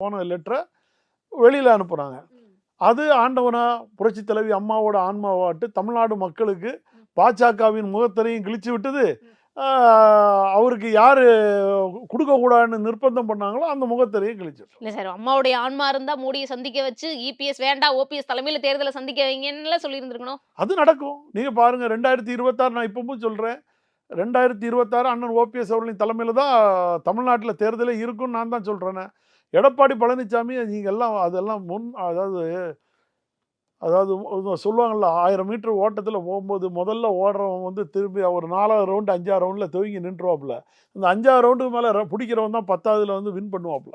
போன லெட்டரை வெளியில் அனுப்புகிறாங்க அது ஆண்டவனா புரட்சி தலைவி அம்மாவோட ஆன்மாவாட்டு தமிழ்நாடு மக்களுக்கு பாஜகவின் முகத்தரையும் கிழிச்சு விட்டது. அவருக்கு யார் கொடுக்கக்கூடாதுன்னு நிர்பந்தம் பண்ணாங்களோ அந்த முகத்தரையும் கிழிச்சு. இல்ல சார் அம்மாவுடைய ஆன்மா இருந்தா மோடியை சந்திக்க வச்சு இபிஎஸ் வேண்டாம் ஓபிஎஸ் தலைமையில தேர்தலை சந்திக்க வைங்கன்னு சொல்லி இருந்திருக்கணும் அது நடக்கும். நீங்கள் பாருங்கள் ரெண்டாயிரத்தி இருபத்தாறு நான் இப்பவும் சொல்கிறேன் ரெண்டாயிரத்தி இருபத்தாறு அண்ணன் ஓபிஎஸ் அவர்களின் தலைமையில் தான் தமிழ்நாட்டில் தேர்தலே இருக்குன்னு நான் தான் சொல்கிறேனே எடப்பாடி பழனிசாமி நீங்கள் எல்லாம் அதெல்லாம் முன் அதாவது அதாவது சொல்லுவாங்கள்ல ஆயிரம் மீட்டர் ஓட்டத்தில் போகும்போது முதல்ல ஓடுறவன் வந்து திரும்பி ஒரு நாலாவது ரவுண்டு அஞ்சாவது ரவுண்டில் துவங்கி நின்றுவாப்புல. இந்த அஞ்சாவது ரவுண்டுக்கு மேலே பிடிக்கிறவன் தான் பத்தாவதுல வந்து வின் பண்ணுவாப்புல.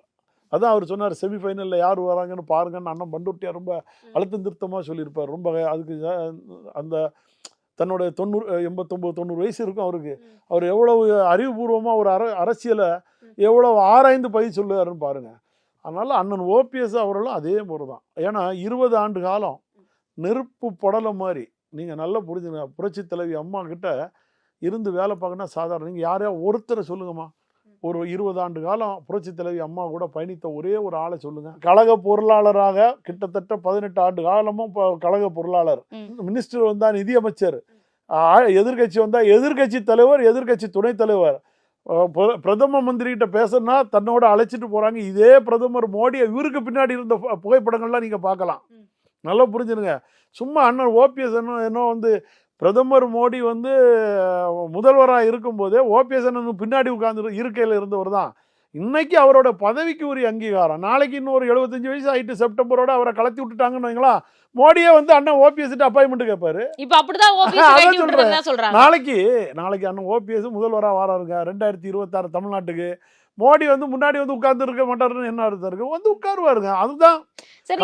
அதான் அவர் சொன்னார் செமிஃபைனலில் யார் வராங்கன்னு பாருங்கன்னு அண்ணன் பண்டுட்டியா ரொம்ப அழுத்தம் திருத்தமாக சொல்லியிருப்பார். ரொம்ப அதுக்கு அந்த தன்னோட தொண்ணூறு எண்பத்தொம்பது தொண்ணூறு வயசு இருக்கும் அவருக்கு. அவர் எவ்வளவு அறிவுபூர்வமாக ஒரு அர அரசியலை எவ்வளவு ஆராய்ந்து பதிவு சொல்லுவாருன்னு பாருங்க. அதனால அண்ணன் ஓபிஎஸ் அவர்களும் அதே முறை தான் ஏன்னா இருபது ஆண்டு காலம் நெருப்பு புடலை மாதிரி நீங்கள் நல்லா புரிஞ்சுங்க புரட்சி தலைவி அம்மா கிட்ட இருந்து வேலை பார்க்கணும்னா சாதாரண நீங்கள் யாரையா ஒருத்தரை சொல்லுங்கம்மா. ஒரு இருபது ஆண்டு காலம் புரட்சி தலைவி அம்மா கூட பயணித்த ஒரே ஒரு ஆளை சொல்லுங்க. கழக பொருளாளராக கிட்டத்தட்ட பதினெட்டு ஆண்டு காலமும் இப்போ கழக பொருளாளர். மினிஸ்டர் வந்தா நிதியமைச்சர். எதிர்கட்சி வந்தா எதிர்கட்சி தலைவர் எதிர்கட்சி துணைத் தலைவர். பிரதம மந்திரி கிட்ட பேசணும்னா தன்னோட அழைச்சிட்டு போறாங்க. இதே பிரதமர் மோடி இவருக்கு பின்னாடி இருந்த புகைப்படங்கள்லாம் நீங்க பார்க்கலாம். நல்லா புரிஞ்சுருங்க சும்மா அண்ணன் ஓபிஎஸ் என்ன என்ன வந்து பிரதமர் மோடி வந்து முதல்வராக இருக்கும்போதே ஓபிஎஸ் அண்ணன் பின்னாடி உட்கார்ந்து இருக்கையில் இருந்தவர் தான். இன்னைக்கு அவரோட பதவிக்கு உரிய அங்கீகாரம். நாளைக்கு இன்னொரு எழுபத்தஞ்சு வயசு ஆயிட்டு செப்டம்பரோட அவரை கலத்தி விட்டுட்டாங்கன்னு வைங்களா மோடியே வந்து அண்ணன் ஓபிஎஸ் அப்பாயின்மெண்ட் கேட்பாரு இப்ப அப்படிதான் சொல்றேன். நாளைக்கு நாளைக்கு அண்ணன் ஓபிஎஸ் முதல்வராக வராருங்க. ரெண்டாயிரத்தி இருபத்தாறு தமிழ்நாட்டுக்கு. மோடி வந்து முன்னாடி வந்து உட்கார்ந்து இருக்க மாட்டாருன்னு என்ன அர்த்தம் இருக்கு? வந்து உட்காருவாருங்க. அதுதான் சரி